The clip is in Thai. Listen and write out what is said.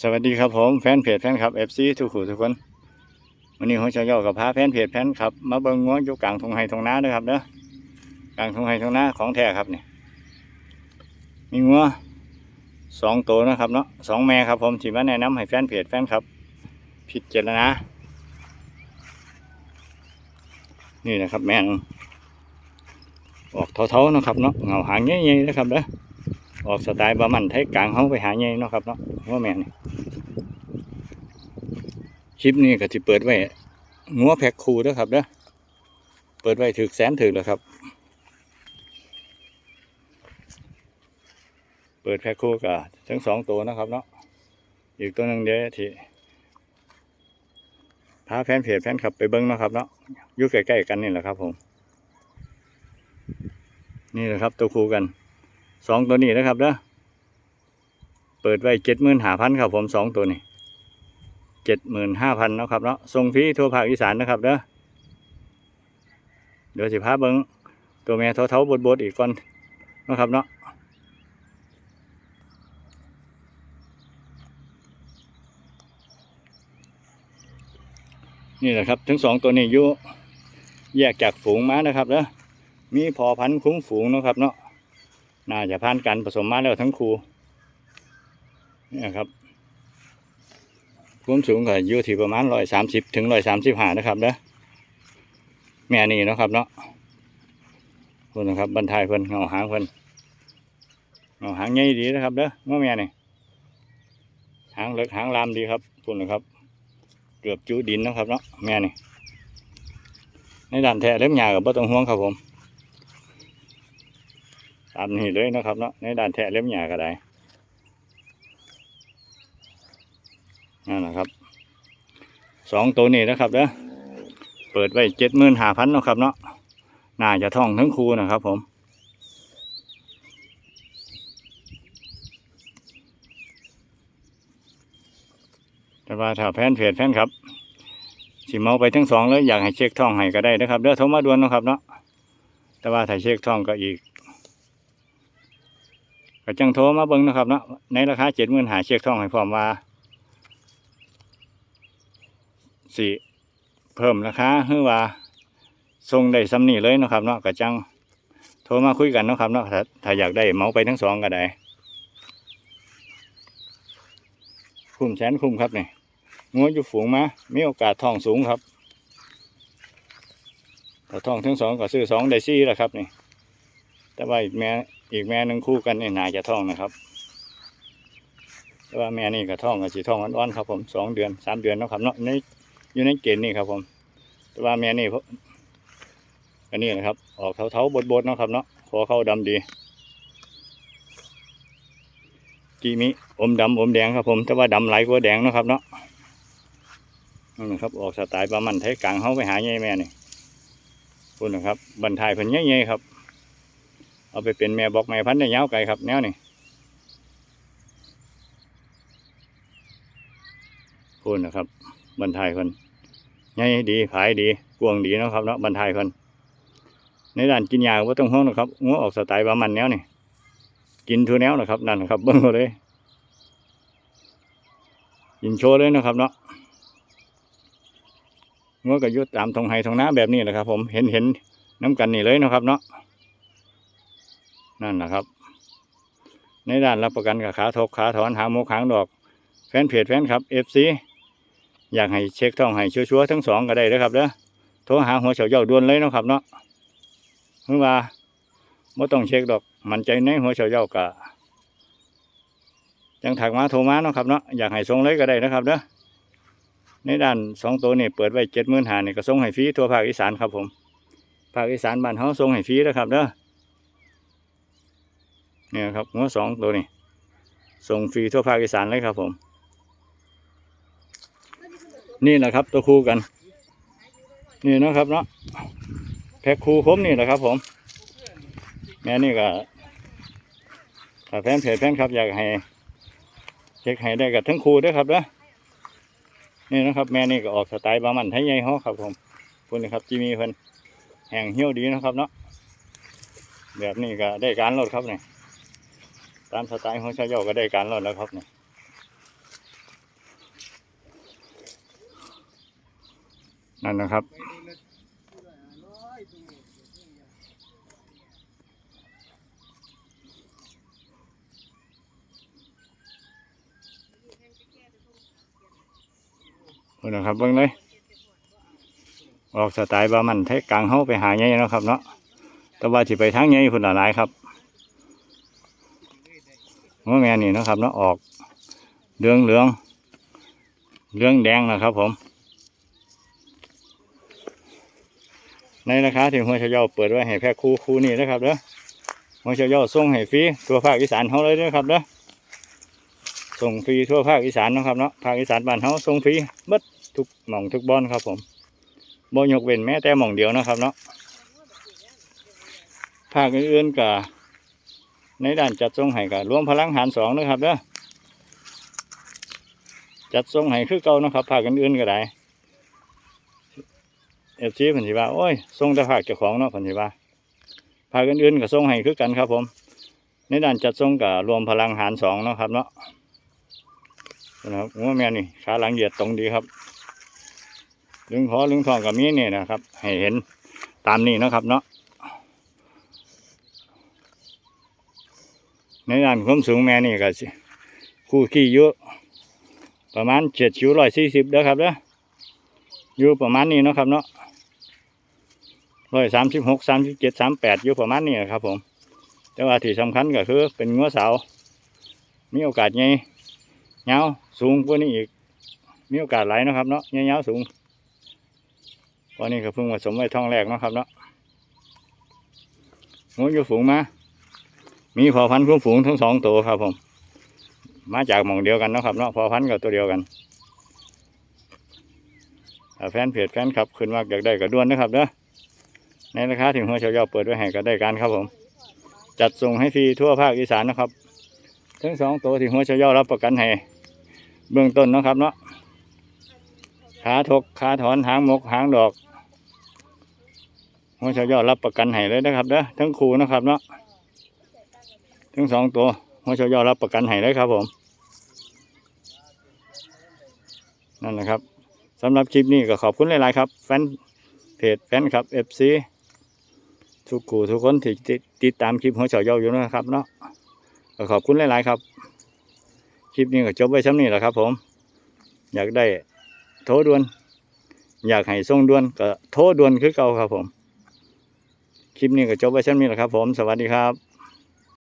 สวัสดีครับผมแฟนเพจแฟนคลับ FC ทุกคู่ทุกคนวันนี้ผมจะย่อกับพาแฟนเพจแฟนคลับมาเบิ่งง้วอยู่กลางทงไฮทงน้าด้อครับเด้อกลางทงไฮทงน้าของแท้ครับเนี่ยมีงัวสองตัวนะครับเนาะสองแม่ครับผมที่มาแนะนำให้แฟนเพจแฟนคลับพิดจารณานี่นะครับแม่ออกเท่าๆนะครับเนาะเงาหางใหญ่ๆนะครับเด้อ ออกสไตล์บะมันไทยกลางเขาไปหาใหญ่เนาะครับเนาะว่าแม่นี่คลิปนี้ก็จะเปิดไว้งัวแพ็คคูด้อครับเด้อเปิดไว้ถึกแสนถึกแล้วครับ เปิดแพ็คคูกับทั้งสองตัวนะครับเนาะอีกตัวหนึ่งเดี๋ยวที่พาแฟนเพจแฟนคลับไปเบิ้งเนาะครับเนาะอยู่ใกล้ๆกันนี่แหละครับผม นี่แหละครับตัวคูกัน สองตัวนี้นะครับเด้อเปิดไว้เจ็ดหมื่นห้าพันครับผมสองตัวนี้เจ็ดหมื่นห้าพันนะครับเนาะส่งฟีทั่วภาคอีสานนะครับเด้อเดี๋ยวสิพาเบิ้งตัวแม่เท่าๆบดๆอีกก่อนนะครับเนาะนี่แหละครับทั้งสองตัวนี้อยู่แยกจากฝูงม้านะครับเด้อมีพอพันคุ้มฝูงนะครับเนาะ น่าจะผ่านการผสมมาแล้วทั้งคู่นี่ครับความสูงก็อยู่ที่ประมาณร้อยสามสิบถึงร้อยสามสิบห้านะครับเด้อแม่นี่นะครับเนาะคุณนะครับบรรทายเพิ่นเงาหางเพิ่นเงาหางใหญ่ดีนะครับเด้อว่าแม่นี่หางเล็กหางลามดีครับคุณนะครับ เกือบจูดินนะครับเนาะแม่นี่ในด่านแท้เล็บหยากับบ่ต้องห่วงครับผม ตามนี้เลยนะครับเนาะในด่านแท้เล็บหยาก็ได้นั่นแหละครับสองตัวนี้นะครับเด้อเปิดไว้เจ็ดหมื่นห้าพันนะครับเนาะน่าจะท่องทั้งคู่นะครับผมแต่ว่าถ้าแฟนเพจแฟนครับสิเมาไปทั้งสองเลยอยากให้เช็คท่องให้ก็ได้นะครับเด้อโทรมาด่วนนะครับเนาะแต่ว่าถ้าเช็คท่องก็อีก ก็จังโทรมาเบิ่งนะครับเนาะในราคาเจ็ดหมื่นหาเช็คท่องให้พร้อมว่าสิเพิ่มราคาหรือว่าส่งได้ซ้ำนี่เลยนะครับเนาะก็จังโทรมาคุยกันนะครับเนาะถ้าถ้าอยากได้เมาไปทั้งสองก็ได้คุ้มแสนคุ้มครับนี่งัวอยู่ฝูงมามีโอกาสทองสูงครับถ้าทองทั้งสองก็ซื้อสองได้สี่แล้วครับนี่แต่ว่าอีกแม่ อีกแม่หนึ่งคู่กันนี่นาจะท่องนะครับแต่ว่าแม่นี่ก็ท้องก็สีท้องอ่อนๆครับผมสองเดือนสามเดือนนะครับเนาะในอยู่ในเกณฑ์นี่ครับผมแต่ว่าแม่นี่พวกอันนี้นะครับ ออกเท้าๆบดๆนะครับเนาะคอเข้าดำดีกีมิอมดำอมแดงครับผมแต่ว่าดำไหลกว่าแดงนะครับเนาะนั่นนะครับออกสไตล์ประมันไทยกลางเขาไปหาใหญ่แม่นี่คุณนะครับบรรทายเพิ่นใหญ่ๆครับ เอาไปเป็นแม่บอกแม่พันธุ์ได้ยาวไกลครับแนวนี่พูดนะครับบรรทายคนใหญ่ดีขายดีกวงดีนะครับเนาะบรรทายคนในด้านกินยาก็ต้องห้องนะครับงัวออกสไตล์ประมันแนวนี่กินทุแนวนะครับนั่นนะครับเบิ้งเอาเลยกินโชว์เลยนะครับเนาะงัวก็อยุดตามทงไฮทงน้าแบบนี้แหละครับ ผมเห็นเห็นน้ำกันนี่เลยนะครับเนาะ นั่นนะครับ ในด้านรับประกันกับขาทกขาถอนหาโมกหางดอก แฟนเพจแฟนครับ FC อยากให้เช็คท่องให้ชัวร์ๆทั้งสองก็ได้เลยครับเด้อโทรหาหัวเฉาเย่าด่วนเลยนะครับเนาะเมื่อว่าไม่ต้องเช็คดอก มันใจในหัวเฉาเย่ากะยังถักมาโทรมาเนาะครับเนาะอยากให้ส่งเลยก็ได้นะครับเด้อในด้านสองตัวนี่เปิดไว้เจ็ดหมื่นหานี่ก็ส่งให้ฟรีทั่วภาคอีสานครับผมภาคอีสานบ้านเขาส่งให้ฟรีนะครับเด้อ เนี่ยครับหัวสองตัวนี่ส่งฟรีทั่วภาคอีสานเลยครับผม นี่แหละครับตัวคู่กัน นี่นะครับเนาะแพ็คคู่ผมนี่แหละครับ ผมแม่นี่ก็ถ้าแฟนเพจแฟนครับอยากให้เช็คให้ได้กับทั้งคู่ด้วยครับนะนี่นะครับ แม่นี่ก็ออกสไตล์บามันไทยใหญ่ฮอครับผมคุณนะครับจีมีเพิ่นแห่งเหี้ยวดีนะครับเนาะแบบนี้ก็ได้การลดครับเนี่ย ตามสไตล์ของชายโยก็ได้การรอดแล้วครับเนี่ยนั่นนะครับ นะครับเบิ้งเลยออกสไตล์บามันไทยกลางเฮาไปหาไงเนาะครับเนาะแต่ว่าสิไปทางไงพุ่นหลายครับ เมื่อแม่นี่นะครับเนาะออกเหลืองเหลืองเหลืองแดงนะครับผม ในราคาที่หัวเชยาเปิดไว้ให้แพ็คคู่คู่นี้นะครับเด้อหัวเชยาส่งให้ฟรีทั่วภาคอีสานเฮาเลยเด้อครับเด้อส่งฟรีทั่วภาคอีสานนะครับเนาะภาคอีสานบ้านเฮาส่งฟรีเบิดทุกหม่องทุกบอนครับผมบ่ยกเว้นแม้แต่หม่องเดียวนะครับเนาะภาคอื่นๆก็ ในด้านจัดทรงให้ก็รวมพลังหารสองนะครับเด้อจัดทรงให้คือเก่านะครับภาคอื่นๆก็ได้เอฟซีเพิ่นสิว่าโอ้ยทรงแต่ภาคเจ้าของเนาะเพิ่นสิว่าภาคอื่นๆก็ทรงให้คือกันครับ ผม ในด้านจัดทรงก็รวมพลังหารสองนะครับเนาะนะครับหัวแม่นี่ขาหลังเหยียดตรงดีครับลึงคอลึงทองกับมีนี่นะครับ ให้เห็นตามนี้นะครับเนาะ ในด้านความสูงแม่นี่ก็สิคู่ขี้อยู่ประมาณเจ็ดชิวร้อยสี่สิบเด้อครับเด้ออยู่ประมาณนี้เนาะครับเนาะร้อยสามสิบหกสามสิบเจ็ดสามแปดอยู่ประมาณนี้ครับผม แต่ว่าที่สำคัญก็คือเป็นงัวสาว มีโอกาสใหญ่เงาวสูงกว่านี้อีก มีโอกาสไหลนะครับเนาะเงาวสูงตอนนี้ก็เพิ่งผสมไว้ท้องแรกนะครับเนาะหมูอยู่ฝูงมา มีพอพันธุ์คุ้มฝูงทั้งสองตัวครับผม มาจากหม่องเดียวกันนะครับเนาะพอพันธุ์กับตัวเดียวกันแฟนเพจแฟนคลับขึ้นมากอยากได้ก็ด้วนนะครับเด้อในราคาที่หัวเฉายาเปิดไว้ให้ก็ได้การครับผม จัดส่งให้ฟรีทั่วภาคอีสานนะครับ ทั้งสองตัวที่หัวเฉายารับประกันให้เบื้องต้นนะครับเนาะขาทกขาถอนหางมกหางดอกหัวเชายอรับประกันให้เลยนะครับเด้อทั้งคู่นะครับเนาะ ทั้งสองตัวหัวเชยอดรับประกันให้เลยครับผม นั่นแหละครับสำหรับคลิปนี้ก็ขอบคุณหลาย ๆ ครับ แฟนเพจแฟนครับ FC ทุกคู่ทุกคนที่ติดตามคลิปหัวเฉายออยู่นะครับเนาะก็ขอบคุณหลาย ๆ ครับ คลิปนี้ก็จบไว้ช่ำนี้แหละครับ ผม อยากได้โทรด่วน อยากให้ส่งด่วนก็โทรด่วนคือเก่าครับผม คลิปนี้ก็จบไว้ช่นนี้แหละครับ ผม สวัสดีครับ